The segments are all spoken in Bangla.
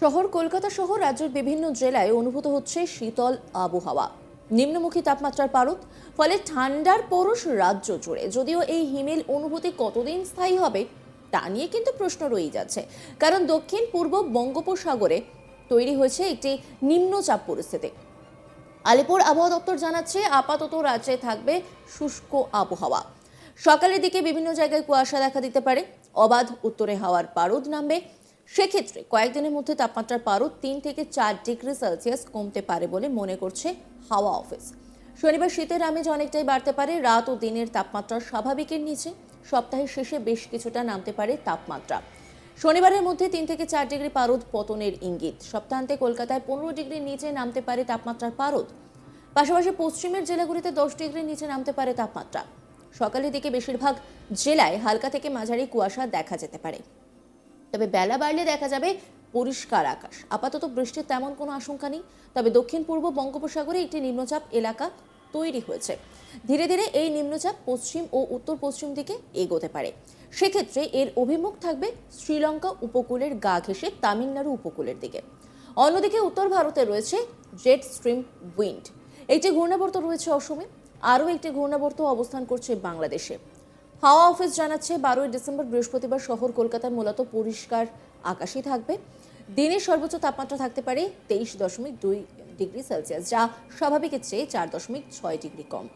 শহর, কলকাতা সহ রাজ্যের বিভিন্ন জেলায় অনুভূত হচ্ছে শীতল আবহাওয়া। নিম্নমুখী তাপমাত্রার পারদ, ফলে ঠান্ডার পরশ রাজ্য জুড়ে। যদিও এই হিমেল অনুভূতি কতদিন স্থায়ী হবে, তা নিয়ে কিন্তু প্রশ্ন রয়েই যাচ্ছে। কারণ দক্ষিণ, পূর্ব বঙ্গোপসাগরে তৈরি হয়েছে একটি নিম্নচাপ পরিস্থিতি। আলিপুর আবহাওয়া দপ্তর জানাচ্ছে, আপাতত রাজ্যে থাকবে শুষ্ক আবহাওয়া। সকালের দিকে বিভিন্ন জায়গায় কুয়াশা দেখা দিতে পারে। অবাধ উত্তরে হাওয়ার পারদ নামবে। সেক্ষেত্রে কয়েকদিনের মধ্যে তাপমাত্রার পারদ তিন থেকে চার ডিগ্রি সেলসিয়াস কমতে পারে বলে মনে করছে হাওয়া অফিস। শনিবার শীতের আমেজ অনেকটাই বাড়তে পারে, রাত ও দিনের তাপমাত্রা স্বাভাবিকের নিচে, সপ্তাহের শেষে বেশ কিছুটা নামতে পারে তাপমাত্রা। শনিবারের মধ্যে তিন থেকে চার ডিগ্রি পারদ পতনের ইঙ্গিত, সপ্তাহান্তে কলকাতায় পনেরো ডিগ্রির নিচে নামতে পারে তাপমাত্রার পারদ। পাশাপাশি পশ্চিমের জেলাগুলিতে দশ ডিগ্রির নিচে নামতে পারে তাপমাত্রা। সকালের দিকে বেশিরভাগ জেলায় হালকা থেকে মাঝারি কুয়াশা দেখা যেতে পারে। তবে বেলা বাড়লে দেখা যাবে পরিষ্কার আকাশ। আপাতত বৃষ্টির তেমন কোনো আশঙ্কা নেই, তবে দক্ষিণ পূর্ব বঙ্গোপসাগরে একটি নিম্নচাপ এলাকা তৈরি হয়েছে। ধীরে ধীরে এই নিম্নচাপ পশ্চিম ও উত্তর পশ্চিম দিকে এগোতে পারে। সেক্ষেত্রে এর অভিমুখ থাকবে শ্রীলঙ্কা উপকূলের গা ঘেঁষে তামিলনাড়ু উপকূলের দিকে। অন্যদিকে উত্তর ভারতে রয়েছে জেট স্ট্রিম উইন্ড। একটি ঘূর্ণাবর্ত রয়েছে অসমে। আরও একটি ঘূর্ণাবর্ত অবস্থান করছে বাংলাদেশে। হাওয়া অফিস জানাচ্ছে, বারোই ডিসেম্বর বৃহস্পতিবার শহর কলকাতায় মূলত পরিষ্কার আকাশই থাকবে। দিনের সর্বোচ্চ তাপমাত্রা থাকতে পারে তেইশ দশমিক দুই ডিগ্রি সেলসিয়াস, যা স্বাভাবিকের চেয়ে চার দশমিক ছয় ডিগ্রি কম।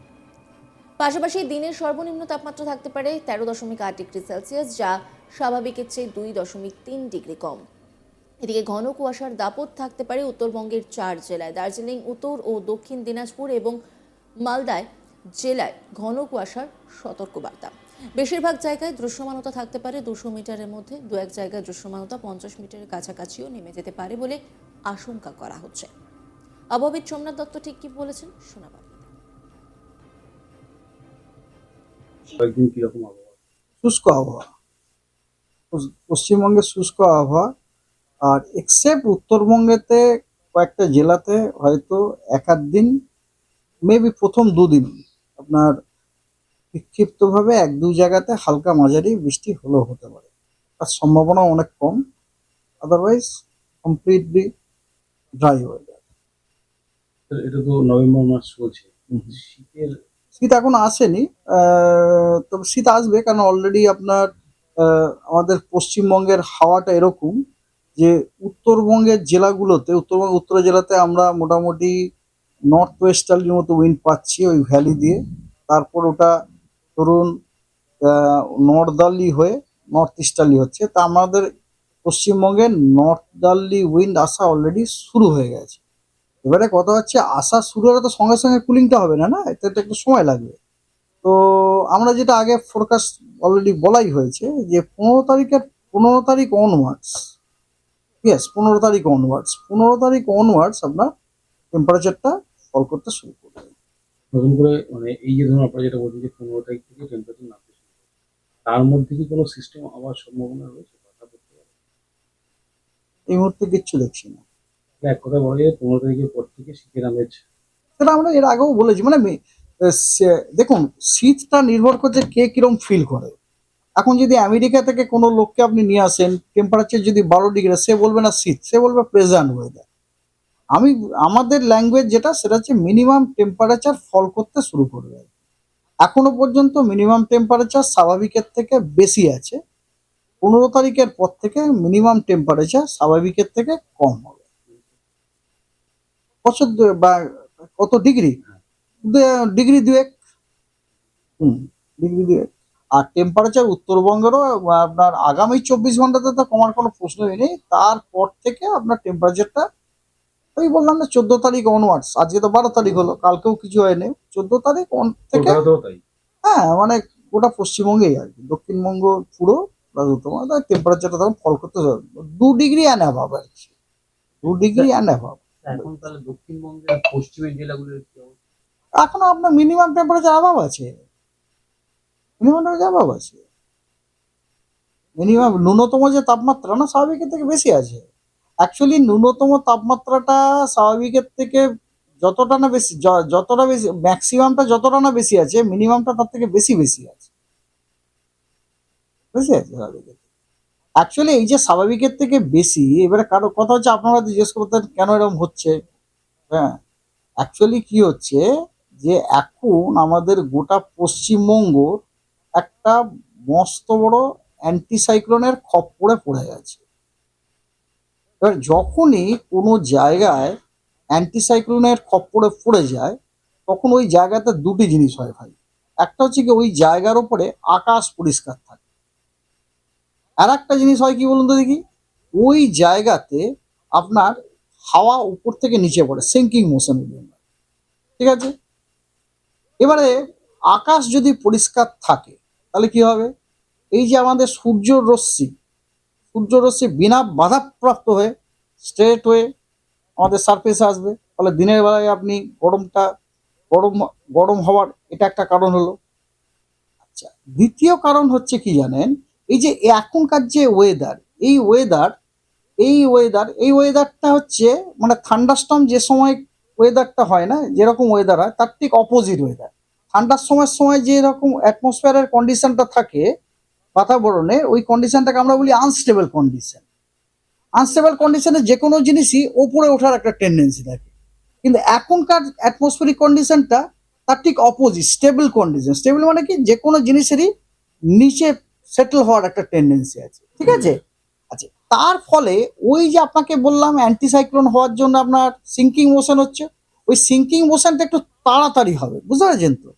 পাশাপাশি দিনের সর্বনিম্ন তাপমাত্রা থাকতে পারে তেরো দশমিক আট ডিগ্রি সেলসিয়াস, যা স্বাভাবিকের চেয়ে দুই দশমিক তিন ডিগ্রি কম। এদিকে ঘন কুয়াশার দাপট থাকতে পারে উত্তরবঙ্গের চার জেলায়, দার্জিলিং, উত্তর ও দক্ষিণ দিনাজপুর এবং মালদায় জেলায় ঘন কুয়াশার সতর্কবার্তা। বেশিরভাগ জায়গায় দৃশ্যমানতা থাকতে পারে। দুশো মিটারের মধ্যে দু এক জায়গায় দৃশ্যমানতা পঞ্চাশ মিটারের কাছাকাছিও নেমে যেতে পারে বলে আশঙ্কা করা হচ্ছে। আবহাবিদ সোমনাথ দত্ত ঠিক কি বলেছেন? শোনাব কয়েকদিন কীরকম আবহাওয়া? শুষ্ক আবহাওয়া। পশ্চিমবঙ্গের শুষ্ক আবহাওয়া। আর এক্সেপ্ট উত্তরবঙ্গেতে কয়েকটা জেলাতে হয়তো এক আধ দিন মেবি প্রথম দুদিন আপনার বিক্ষিপ্তভাবে এক দু জায়গাতে হালকা মাঝারি বৃষ্টি হলেও হতে পারে। তার সম্ভাবনা অনেক কম। আদারওয়াইজ কমপ্লিটলি ড্রাই ওয়েদার এটা তো নভেম্বর মাস চলছে শীতের শীত এখন আসেনি। তবে শীত আসবে কারণ অলরেডি আপনার আমাদের পশ্চিমবঙ্গের হাওয়াটা এরকম যে উত্তরবঙ্গের জেলাগুলোতে উত্তরবঙ্গ উত্তর জেলাতে আমরা মোটামুটি নর্থ ওয়েস্টার্লির মতো উইন্ড পাচ্ছি ওই ভ্যালি দিয়ে। তারপর ওটা ধরুন নর্দার্লি হয়ে নর্থ ইস্টার্লি হচ্ছে, তা আমাদের পশ্চিমবঙ্গে নর্দার্লি উইন্ড আসা অলরেডি শুরু হয়ে গেছে। এবারে কথা হচ্ছে, আসা শুরু হলে তো সঙ্গে সঙ্গে কুলিংটা হবে না না? এতে তো একটু সময় লাগবে। তো আমরা যেটা আগে ফোরকাস্ট অলরেডি বলাই হয়েছে যে পনেরো তারিখের, পনেরো তারিখ অনওয়ার্ডস ইয়েস পনেরো তারিখ অনওয়ার্ডস পনেরো তারিখ অনওয়ার্ডস আপনার টেম্পারেচারটা ফল করতে শুরু করবে নতুন করে মানে এই যে ধরুন আপনারা যেটা বলছেন যে পনেরো তারিখ থেকে টেম্পারেচার নামতে শুরু তার মধ্যে কি কোনো সিস্টেম আবার সম্ভাবনা রয়েছে? বাধা পড়তে পারে এই মুহূর্তে কিচ্ছু দেখছি না। এক কথা বলা যায় পনেরো তারিখের পর থেকে শীতের আমেজ সেটা আমরা এর আগেও বলেছি। মানে দেখুন শীতটা নির্ভর করছে কে কিরম ফিল করে। এখন যদি আমেরিকা থেকে কোনো লোককে আপনি নিয়ে আসেন টেম্পারেচার যদি বারো ডিগ্রি সে বলবে না শীত সে বলবে প্রেজেন্ট ওয়েদার আমি, আমাদের ল্যাঙ্গুয়েজ যেটা, সেটা হচ্ছে মিনিমাম টেম্পারেচার ফল করতে শুরু করবে। এখনও পর্যন্ত মিনিমাম টেম্পারেচার স্বাভাবিকের থেকে বেশি আছে। পনেরো তারিখের পর থেকে মিনিমাম টেম্পারেচার স্বাভাবিকের থেকে কম হবে। বছর বা কত ডিগ্রি ডিগ্রি দুয়েক। হুম ডিগ্রি দুয়েক। আর টেম্পারেচার উত্তরবঙ্গেরও, আপনার আগামী চব্বিশ ঘন্টাতে তো কমার কোনো প্রশ্নই নেই। তারপর থেকে আপনার টেম্পারেচারটা ওই বললাম না চোদ্দ তারিখ অনওয়ার্ডস আজকে তো বারো তারিখ হলো কালকেও কিছু হয়নি। চোদ্দ তারিখ থেকে হ্যাঁ মানে গোটা পশ্চিমবঙ্গেই আর কি। দক্ষিণবঙ্গ পুরো উত্তরবঙ্গ টেম্পারেচারটা তখন ফল করতে হবে। দু ডিগ্রি অ্যান্ড অ্যাভাব আর কি। দু ডিগ্রি অ্যান্ড অ্যাভাব এখন তাহলে দক্ষিণবঙ্গের পশ্চিমের জেলাগুলোর কি? এখনও আপনার মিনিমাম টেম্পারেচার অভাব আছে। মিনিমাম টেম্পারেচার অভাব আছে। মিনিমাম ন্যূনতম যে তাপমাত্রা না স্বাভাবিকের থেকে বেশি আছে। অ্যাকচুয়ালি ন্যূনতম তাপমাত্রাটা স্বাভাবিকের থেকে যতটা না বেশি যতটা বেশি ম্যাক্সিমামটা যতটা না বেশি আছে মিনিমামটা তার থেকে বেশি বেশি আছে। অ্যাকচুয়ালি এই যে স্বাভাবিকের থেকে বেশি, এবারে কারও কথা হচ্ছে আপনারা জিজ্ঞেস করতেন, কেন এরকম হচ্ছে? হ্যাঁ। অ্যাকচুয়ালি কি হচ্ছে যে এখন আমাদের গোটা পশ্চিমবঙ্গ একটা মস্ত বড় অ্যান্টিসাইক্লোনের খপ্পরে পড়ে গেছে। এবার যখনই কোনো জায়গায় অ্যান্টিসাইক্লোনের খপ্পরে পড়ে যায়, তখন ওই জায়গাতে দুটি জিনিস হয় ভাই। একটা হচ্ছে কি ওই জায়গার ওপরে আকাশ পরিষ্কার থাকে। আর একটা জিনিস হয় কি বলুন তো দেখি? ওই জায়গাতে আপনার হাওয়া উপর থেকে নিচে পড়ে সিঙ্কিং মোশন ঠিক আছে? এবারে আকাশ যদি পরিষ্কার থাকে, তাহলে কি হবে? এই যে আমাদের সূর্য রশ্মি সূর্য রশ্মি বিনা বাধাপ্রাপ্ত হয়ে স্ট্রেট হয়ে আমাদের সারফেসে আসবে। ফলে দিনের বেলায় আপনি গরমটা, গরম গরম হওয়ার এটা একটা কারণ হলো। আচ্ছা দ্বিতীয় কারণ হচ্ছে কি জানেন? এই যে এখনকার যে ওয়েদার এই ওয়েদার এই ওয়েদার এই ওয়েদারটা হচ্ছে মানে থান্ডারস্টর্ম যে সময় ওয়েদারটা হয় না, যেরকম ওয়েদার হয়, তার ঠিক অপোজিট ওয়েদার ঠান্ডার সময় সময় যে রকম অ্যাটমসফিয়ারের কন্ডিশনটা থাকে বাতাবরণে ওই কন্ডিশনটাকে আমরা বলি আনস্টেবল কন্ডিশন আনস্টেবল কন্ডিশনে যে কোনো জিনিসই ওপরে ওঠার একটা টেন্ডেন্সি থাকে। কিন্তু এখনকার অ্যাটমসফিয়ারিক কন্ডিশনটা তার ঠিক অপোজিট স্টেবল কন্ডিশন স্টেবল মানে কি? যে কোনো জিনিসেরই নিচে সেটেল হওয়ার একটা টেন্ডেন্সি আছে। ঠিক আছে? আচ্ছা তার ফলে ওই যে আপনাকে বললাম অ্যান্টিসাইক্লোন হওয়ার জন্য আপনার সিঙ্কিং মোশন হচ্ছে, ওই সিঙ্কিং মোশনটা একটু তাড়াতাড়ি হবে। বুঝতে পেরেছেন তো?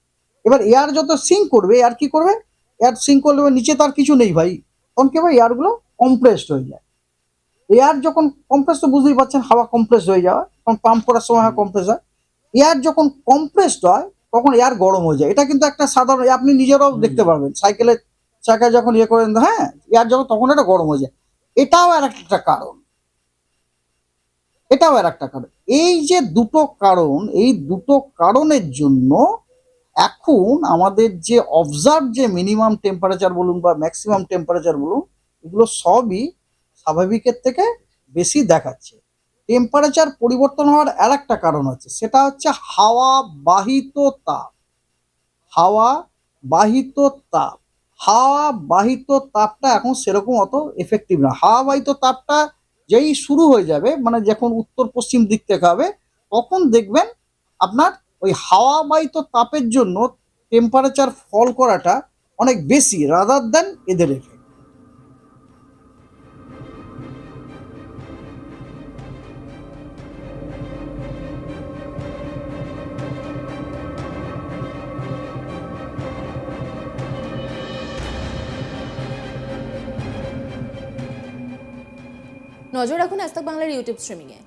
এবার এয়ার যত সিঙ্ক করবে এয়ার কি করবে? এয়ার সিঙ্ক করলে নিচে তার কিছু নেই ভাই। তখন কি ভাই? এয়ারগুলো কম্প্রেসড হয়ে যায়। এয়ার যখন কম্প্রেস তো বুঝতেই পারছেন হাওয়া কম্প্রেসড হয়ে যাওয়া তখন পাম্প করার সময় হাওয়া কম্প্রেস হয়। এয়ার যখন কম্প্রেসড হয় তখন এয়ার গরম হয়ে যায়। এটা কিন্তু একটা সাধারণ আপনি নিজেরাও দেখতে পারবেন। সাইকেলের চাকায় যখন ইয়ে করেন হ্যাঁ এয়ার যখন তখন এটা গরম হয়ে যায়। এটাও আর একটা কারণ। এটাও আর একটা কারণ। এই যে দুটো কারণ এই দুটো কারণের জন্য এখন আমাদের যে অবজার্ভ যে মিনিমাম টেম্পারেচার বলুন বা ম্যাক্সিমাম টেম্পারেচার বলুন, এগুলো সবই স্বাভাবিকের থেকে বেশি দেখাচ্ছে। টেম্পারেচার পরিবর্তন হওয়ার আর একটা কারণ হচ্ছে সেটা হচ্ছে হাওয়া বাহিত তাপ। হাওয়া বাহিত তাপ। হাওয়া বাহিত তাপটা এখন সেরকম অত এফেক্টিভ না। হাওয়া বাহিত তাপটা যেই শুরু হয়ে যাবে মানে যখন উত্তর পশ্চিম দিক থেকে হবে, তখন দেখবেন আপনার ওই হাওয়া বাহিত তাপের জন্য টেম্পারেচার ফল করাটা অনেক বেশি রাদার দেন এদের এফেক্ট নজর রাখুন আস্তাক বাংলার ইউটিউব স্ট্রিমিংয়ে